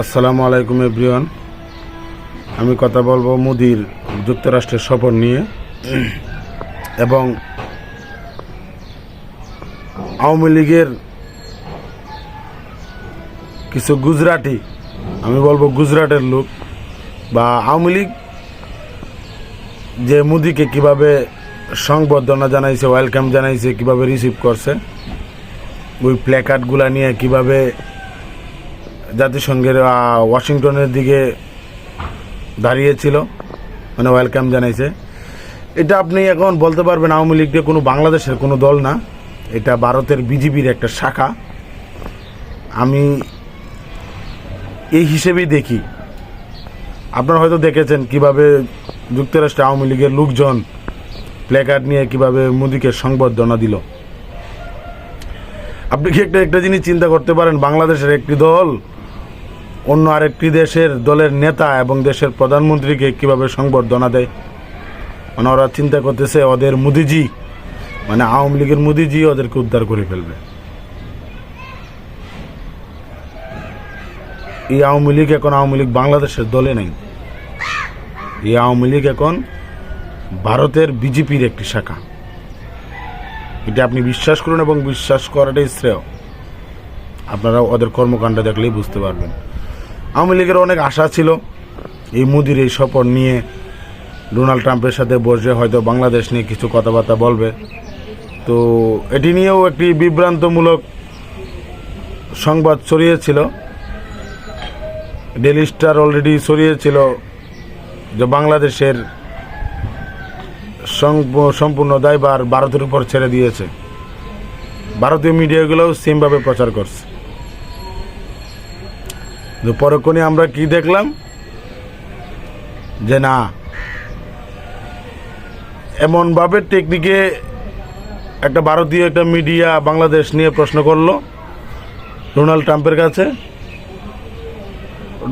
আসসালামু আলাইকুম এভরিওয়ান। আমি কথা বলব মোদির যুক্তরাষ্ট্রের সফর নিয়ে। এবং আওয়ামী লীগের কিছু গুজরাটি, আমি বলব গুজরাটের লোক, বা আওয়ামী লীগ যে মোদিকে কীভাবে সংবর্ধনা জানাইছে ওয়েলকাম জানাইছে, কীভাবে রিসিভ করছে, ওই প্ল্যাকার্ডগুলা নিয়ে কীভাবে জাতিসংঘের ওয়াশিংটনের দিকে দাঁড়িয়েছিল। মানে ওয়েলকাম জানাইছে। এটা আপনি এখন বলতে পারবেন, আওয়ামী লীগটা কোনো বাংলাদেশের কোনো দল না। এটা ভারতের বিজেপির একটা শাখা। আমি এই হিসেবেই দেখি। আপনারা হয়তো দেখেছেন কীভাবে যুক্তরাষ্ট্রে আওয়ামী লীগের লোকজন প্ল্যাকার্ড নিয়ে কীভাবে মোদীকে সংবর্ধনা দিল। আপনি কি একটা একটা জিনিস চিন্তা করতে পারেন, বাংলাদেশের একটি দল অন্য আরেকটি দেশের দলের নেতা এবং দেশের প্রধানমন্ত্রীকে কীভাবে সংবর্ধনা দেয়? মানে ওরা চিন্তা করতেছে ওদের মোদিজি মানে আওয়ামী লীগের মোদিজি ওদেরকে উদ্ধার করে ফেলবে। এই আওয়ামী লীগ এখন আওয়ামী লীগ বাংলাদেশের দলে নেই। এই আওয়ামী লীগ এখন ভারতের বিজেপির একটি শাখা। এটা আপনি বিশ্বাস করুন এবং বিশ্বাস করাটাই শ্রেয়। আপনারা ওদের কর্মকাণ্ড দেখলেই বুঝতে পারবেন। আওয়ামী লীগের অনেক আশা ছিল এই মোদির এই সফর নিয়ে ডোনাল্ড ট্রাম্পের সাথে বসে হয়তো বাংলাদেশ নিয়ে কিছু কথাবার্তা বলবে। তো এটি নিয়েও একটি বিভ্রান্তমূলক সংবাদ ছড়িয়েছিল। ডেলি স্টার অলরেডি ছড়িয়েছিল যে বাংলাদেশের সম্পূর্ণ দায়ভার ভারতের উপর ছেড়ে দিয়েছে। ভারতীয় মিডিয়াগুলোও সেমভাবে প্রচার করছে। তো পরক্ষণে আমরা কি দেখলাম? যে না এমনভাবে টেকনিকে একটা ভারতীয়, একটা মিডিয়া বাংলাদেশ নিয়ে প্রশ্ন করল ডোনাল্ড ট্রাম্পের কাছে।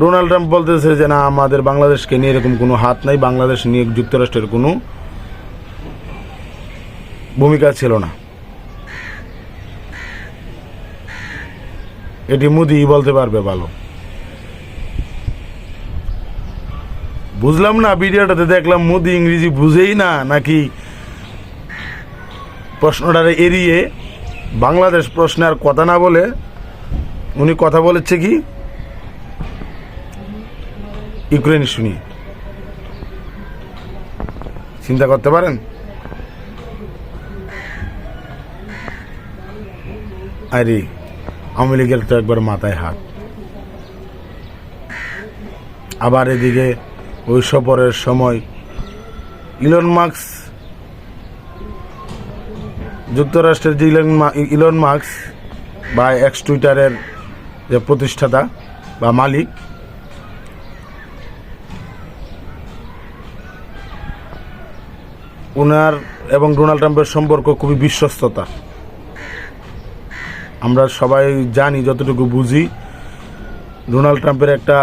ডোনাল্ড ট্রাম্প বলতেছে যে না, আমাদের বাংলাদেশকে নিয়ে এরকম কোনো হাত নাই, বাংলাদেশ নিয়ে যুক্তরাষ্ট্রের কোনো ভূমিকা ছিল না। এটি মোদি বলতে পারবে ভালো। বুঝলাম না, ভিডিওটাতে দেখলাম মোদি ইংরেজি বুঝেই না, নাকি প্রশ্নটারে এড়িয়ে বাংলাদেশ প্রশ্নে আর কথা না বলে উনি কথা বলেছে কি? ইউক্রেন শুনি। চিন্তা করতে পারেন? আরে, আওয়ামী লীগের তো একবার মাথায় হাত। আবার এদিকে ওই সফরের সময় ইলন মার্কস যুক্তরাষ্ট্রের যে ইলন ইলন মার্কস বা এক্স টুইটারের যে প্রতিষ্ঠাতা বা মালিক ওনার এবং ডোনাল্ড ট্রাম্পের সম্পর্ক খুবই বিশ্বস্ততা। আমরা সবাই জানি, যতটুকু বুঝি, ডোনাল্ড ট্রাম্পের একটা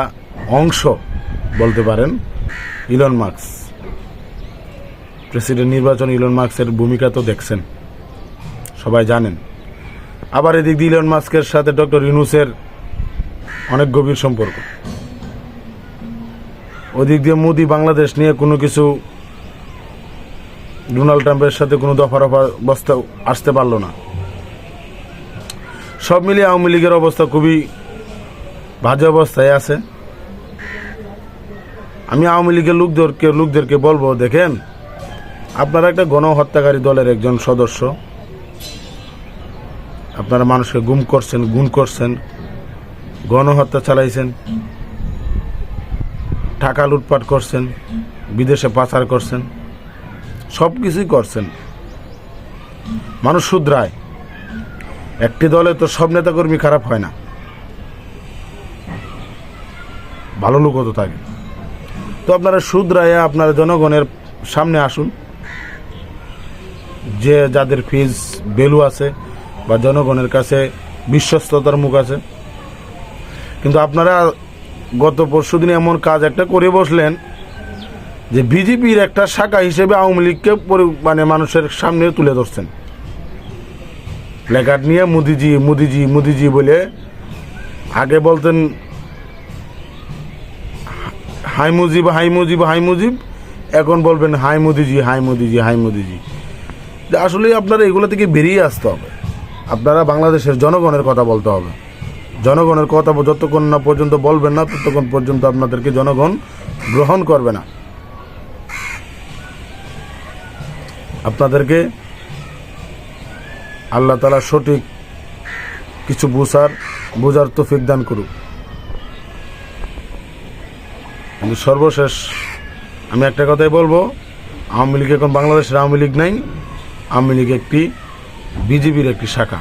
অংশ বলতে পারেন, ইলন মার্কস। প্রেসিডেন্ট নির্বাচন ইলন মার্কসের ভূমিকা তো দেখছেন, সবাই জানেন। আবার এদিক দিয়ে ইলন মাস্কের সাথে ডক্টর ইউনুসের অনেক গভীর সম্পর্ক। ওদিক দিয়ে মোদি বাংলাদেশ নিয়ে কোনো কিছু ডোনাল্ড ট্রাম্পের সাথে কোনো দফা রফা বস্তা আসতে পারল না। সব মিলিয়ে আওয়ামী লীগের অবস্থা খুবই বাজে অবস্থায় আছে। আমি আওয়ামী লীগের লোকদেরকে লোকদেরকে বলব, দেখেন, আপনারা একটা গণহত্যাকারী দলের একজন সদস্য। আপনারা মানুষকে গুম করছেন, গুণ করছেন, গণহত্যা চালাইছেন, টাকা লুটপাট করছেন, বিদেশে পাচার করছেন সব কিছুই করছেন। মানুষ শুধরায়। একটি দলে তো সব নেতাকর্মী খারাপ হয় না। ভালো লোকও তো থাকে। তো আপনারা শুধরায় আপনারা জনগণের সামনে আসুন। যে যাদের ফিজ ভ্যালু আছে বা জনগণের কাছে বিশ্বস্ততার মুখ আছে। কিন্তু আপনারা গত পরশু দিন এমন কাজ একটা করে বসলেন যে বিজেপির একটা শাখা হিসেবে আওয়ামী লীগকে মানে মানুষের সামনে তুলে ধরছেন। প্ল্যাকার্ড নিয়ে মোদিজি মোদিজি মোদিজি বলে আগে বলতেন high Mujib high Mujib high Mujib. এখন বলবেন, হাই মোদিজি হাই মোদিজি হাই মোদিজি। যে আসলে আপনারা এগুলো থেকে বেরিয়ে আসতে হবে। আপনারা বাংলাদেশের জনগণের কথা বলতে হবে। জনগণের কথা যতক্ষণ না পর্যন্ত বলবেন না, ততক্ষণ পর্যন্ত আপনাদেরকে জনগণ গ্রহণ করবে না। আপনাদেরকে আল্লাহ তালা সঠিক কিছু বুঝার বোঝার তৌফিক দান করুক। কিন্তু সর্বশেষ আমি একটা কথাই বলব, আওয়ামী লীগ এখন বাংলাদেশের আওয়ামী লীগ নাই, আওয়ামী লীগ একটি বিজেপির একটি শাখা।